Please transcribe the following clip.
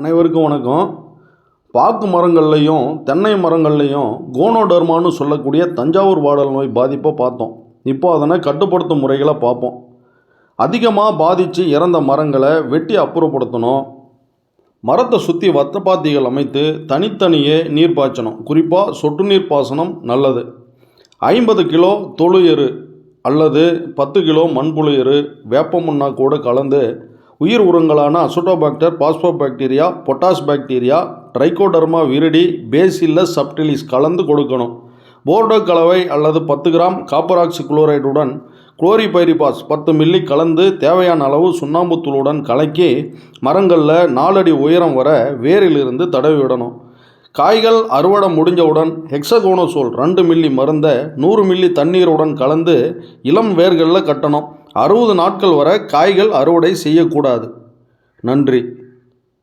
அனைவருக்கும் வணக்கம். பாக்கு மரங்கள்லையும் தென்னை மரங்கள்லையும் கோனோடர்மான்னு சொல்லக்கூடிய தஞ்சாவூர் வாடல் நோய் பாதிப்பை பார்த்தோம். இப்போ அதனை கட்டுப்படுத்தும் முறைகளை பார்ப்போம். அதிகமாக பாதித்து இறந்த மரங்களை வெட்டி அப்புறப்படுத்தணும். மரத்தை சுற்றி வத்தப்பாத்திகள் அமைத்து தனித்தனியே நீர் பாய்ச்சணும். குறிப்பாக சொட்டு நீர் பாசனம் நல்லது. ஐம்பது கிலோ தொழு எரு அல்லது பத்து கிலோ மண்புழு எரு வேப்பமுன்னா கூட கலந்து உயிர் உரங்களான azotobacter phosphobacteria potash bacteria trichoderma viride bacillus subtilis கலந்து கொடுக்கணும். போர்டோ கலவை அல்லது பத்து கிராம் காப்பராக்சி குளோரைடுடன் குளோரிபைரிபாஸ் பத்து மில்லி கலந்து தேவையான அளவு சுண்ணாம்புத்தூளுடன் கலக்கி மரங்களில் நாலடி உயரம் வர வேரிலிருந்து தடவி விடணும். காய்கள் அறுவடை முடிஞ்சவுடன் ஹெக்ஸகோனோசோல் ரெண்டு மில்லி மருந்தை நூறு மில்லி தண்ணீருடன் கலந்து இளம் வேர்களில் கட்டணும். அறுபது நாட்கள் வரை காய்கள் அறுவடை செய்யக்கூடாது. நன்றி.